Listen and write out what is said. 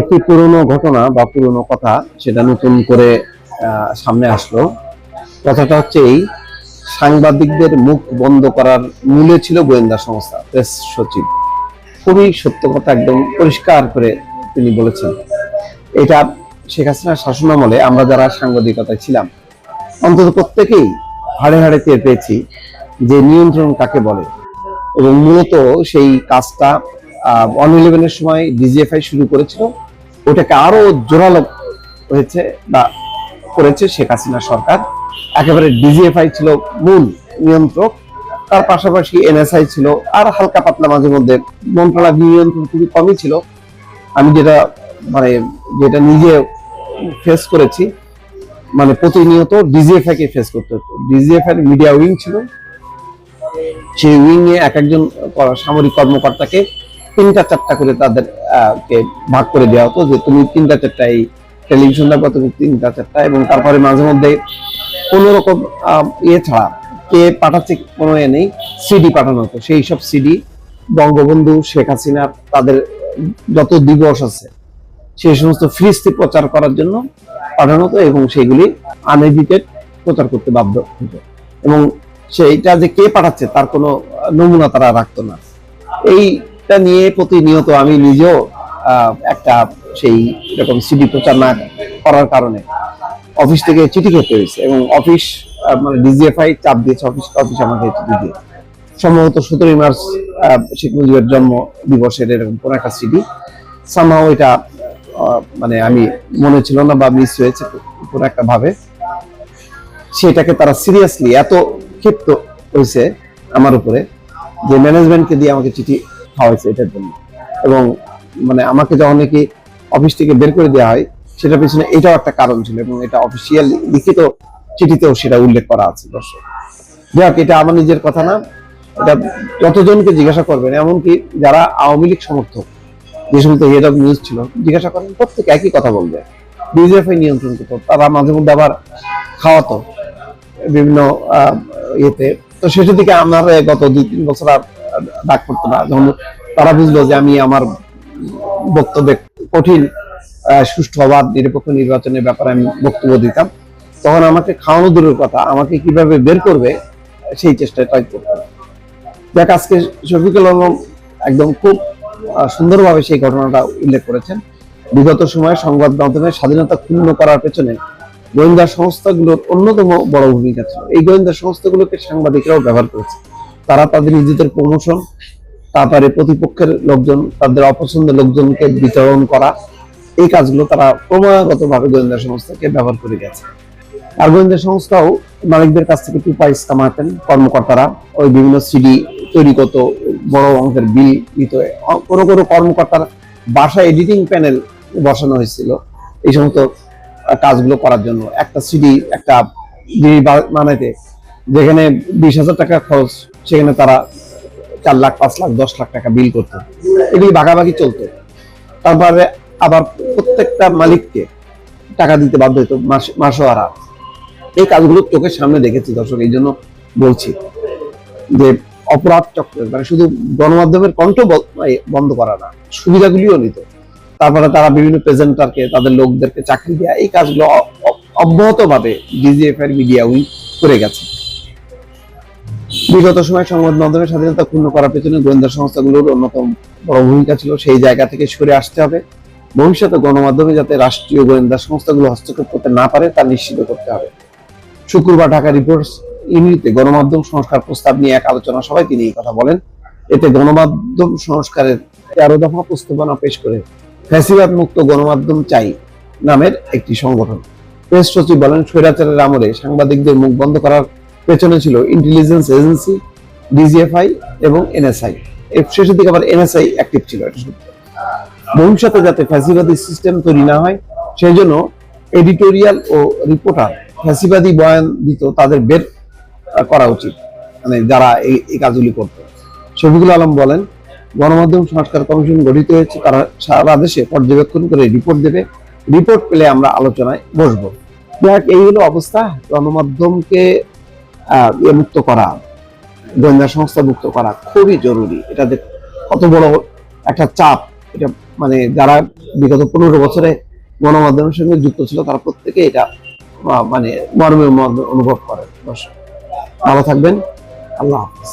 একটি পুরনো ঘটনা বা পুরনো কথা সেটা নতুন করে সামনে আসলো। কথাটা হচ্ছে এই, সাংবাদিকদের মুখ বন্ধ করার মূলে ছিল গোয়েন্দা সংস্থা, প্রেস সচিব। খুবই সত্য কথা, একদম পরিষ্কার করে তিনি বলেছেন। এটা শেখ হাসিনার শাসনামলে আমরা যারা সাংবাদিকতায় ছিলাম, অন্তত প্রত্যেকেই হাড়ে হাড়ে টের পেয়েছি যে নিয়ন্ত্রণ কাকে বলে এবং মূলত সেই কাজটা ওয়ান ইলেভেনের সময় ডিজিএফআই শুরু করেছিল। ওটাকে আরও জোরালো হয়েছে বা করেছে শেখ হাসিনা সরকার। একেবারে ডিজিএফআই ছিল মূল নিয়ন্ত্রক। তার পাশাপাশি এনএসআই ছিল আর হালকা পাতলা মাঝে মধ্যে মন্ত্রণালয় নিয়ন্ত্রণ খুবই কমই ছিল। আমি যেটা মানে যেটা নিজে ফেস করেছি মানে প্রতিনিয়ত ডিজিএফআই কে ফেস করতে হতো। ডিজিএফআই মিডিয়া উইং ছিল। সেই উইং এ এক একজন সামরিক কর্মকর্তাকে তিনটা চারটা করে তাদের ভাগ করে দেওয়া হতো যে তুমি তিনটা চারটা এই টেলিভিশন দেখো, তুমি তিনটা চারটা এবং তারপরে মাঝে মধ্যে কোনো রকম ইয়ে ছাড়া কে পাঠাচ্ছে কোনো এ নেই সিডি পাঠানো হতো। সেই সব সিডি বঙ্গবন্ধু, শেখ হাসিনা তাদের যত দিবস আছে, সেই সমস্ত ফ্রিস্তি প্রচার করার জন্য পাঠানো হতো এবং সেগুলি আনএডিটেড প্রচার করতে বাধ্য হতো। এবং সেইটা যে কে পাঠাচ্ছে, তার কোনো নমুনা তারা রাখতো না। এইটা নিয়ে প্রতিনিয়ত আমি নিজেও একটা সেই এরকম সিডি প্রচার না করার কারণে অফিস থেকে চিঠি খেতে হয়েছে এবং অফিস মানে ডিজিএফআই চাপ দিয়েছে, অফিস অফিস আমাকে চিঠি দিয়ে। সম্ভবত সতেরোই মার্চ শেখ মুজিবের জন্ম দিবসের এরকম কোনো একটা সিডি। সামহাও এটা মানে আমি মনে ছিল না বা মিস হয়েছে কোনো একটা ভাবে। সেটাকে তারা সিরিয়াসলি এত ক্ষিপ্ত হয়েছে আমার উপরে যে ম্যানেজমেন্টকে দিয়ে আমাকে চিঠি খাওয়াইছে এটার জন্য। এবং মানে আমাকে যখন নাকি অফিস থেকে বের করে দেওয়া হয়, সেটার পিছনে এটাও একটা কারণ ছিল এবং এটা অফিসিয়াল লিখিত চিঠিতেও সেটা উল্লেখ করা আছে দর্শক। যাক এটা আমার নিজের কথা না। এটা যতজনকে জিজ্ঞাসা করবেন, এমনকি যারা আওয়ামী লীগ সমর্থক, যে সমস্ত হেড অফ নিউজ ছিল, জিজ্ঞাসা করেন, প্রত্যেকে একই কথা বলবে। ডিজিএফআই নিয়ন্ত্রণ করতো? তারা মাঝে মধ্যে আবার খাওয়াতো বিভিন্ন ইয়েতে। তো শেষের দিকে আমার গত দুই তিন বছর আর ডাক করতো না। যখন তারা বুঝলো যে আমি আমার বক্তব্যে কঠিন সুষ্ঠু হওয়ার নিরপেক্ষ নির্বাচনের ব্যাপারে আমি বক্তব্য দিতাম, তখন আমাকে খাওয়ানো দূরের কথা, আমাকে কীভাবে বের করবে সেই চেষ্টায় ট্রাই করতাম দেখ আজকে শফিকুল আলম একদম খুব সুন্দরভাবে সেই ঘটনাটা উল্লেখ করেছেন। বিগত সময়ে সংবাদ মাধ্যমের স্বাধীনতা ক্ষুণ্ণ করার পেছনে গোয়েন্দা সংস্থাগুলোর অন্যতম বড় ভূমিকা ছিল। এই গোয়েন্দা সংস্থাগুলোকে সাংবাদিকরাও ব্যবহার করেছে। তারা তাদের নিজেদের প্রমোশন তারপরে প্রতিপক্ষের লোকজন, তাদের অপছন্দের লোকজনকে বিতরণ করা, এই কাজগুলো তারা ক্রমাগত ভাবে গোয়েন্দা সংস্থাকে ব্যবহার করে গেছে। আর গোয়েন্দা সংস্থাও মালিকদের কাছ থেকে টু পয়স কামাতেন কর্মকর্তারা, ওই বিভিন্ন সিডি তৈরি করতো, বড় অঙ্কের বিল দিত। কোনো কোনো কর্মকর্তার বাসা এডিটিং প্যানেল বসানো হয়েছিল, এই সমস্ত কাজগুলো করার জন্য। একটা সিডি, একটা বানাইতে যেখানে বিশ হাজার টাকা খরচ সেখানে তারা চার লাখ, পাঁচ লাখ, দশ লাখ টাকা বিল করতো। এগুলি ভাগাভাগি চলতো। তারপরে আবার প্রত্যেকটা মালিককে টাকা দিতে বাধ্য হতো মাস মাসোয়ারা এই কাজগুলো চোখের সামনে দেখেছি দর্শক, এই জন্য বলছি যে অপরাধ চক্রের মানে শুধু গণমাধ্যমের কণ্ঠ বন্ধ করা না, সুবিধাগুলিও নিত। তারপরে তারা বিভিন্ন প্রেজেন্টারকে তাদের লোকদেরকে চাকরি দেওয়া এই কাজগুলো অব্যাহত ভাবে ডিজিএফ এর মিডিয়া উইং করে গেছে। বিগত সময় সংবাদ মাধ্যমের স্বাধীনতা ক্ষুণ্ণ করার পেছনে গোয়েন্দা সংস্থাগুলোর অন্যতম বড় ভূমিকা ছিল সেই জায়গা থেকে সরে আসতে হবে। ভবিষ্যতে গণমাধ্যমে যাতে রাষ্ট্রীয় গোয়েন্দা সংস্থাগুলো হস্তক্ষেপ করতে না পারে, তা নিশ্চিত করতে হবে। শুক্রবার ঢাকা রিপোর্টস ইউনিটে গণমাধ্যম সংস্কার প্রস্তাব নিয়ে এক আলোচনা সভায় তিনি এই কথা বলেন। এতে গণমাধ্যম সংস্কারের তেরো দফা প্রস্তাবনা পেশ করে ফ্যাসিবাদ মুক্ত গণমাধ্যম চাই নামের একটি সংগঠন। প্রেস সচিব বলেন, স্বৈরাচারের আমলে সাংবাদিকদের মুখ বন্ধ করার পেছনে ছিল ইন্টেলিজেন্স এজেন্সি ডিজিএফআই এবং এনএসআই এর শেষের দিকে আবার এনএসআই অ্যাক্টিভ ছিল। ভবিষ্যতে যাতে ফ্যাসিবাদী সিস্টেম তৈরি না হয়, সেই জন্য এডিটোরিয়াল ও রিপোর্টার ফ্যাসিবাদী বয়ান দিত তাদের বের করা উচিত। মানে যারা এই কাজগুলি করত। শফিকুল আলম বলেন, গণমাধ্যম সংস্কার কমিশন গঠিত হয়েছে, তারা সারা দেশে পর্যবেক্ষণ করে রিপোর্ট দেবে। রিপোর্ট পেলে আমরা আলোচনায় বসবো। যাক, এই হলো অবস্থা। গণমাধ্যমকে মুক্ত করা, গোয়েন্দা সংস্থা মুক্ত করা খুবই জরুরি। এটা কত বড় একটা চাপ। এটা মানে যারা বিগত পনেরো বছরে গণমাধ্যমের সঙ্গে যুক্ত ছিল, তারা প্রত্যেকে এটা মানে মর্মে মর্মে অনুভব করে। দর্শক ভালো থাকবেন। আল্লাহ হাফিজ।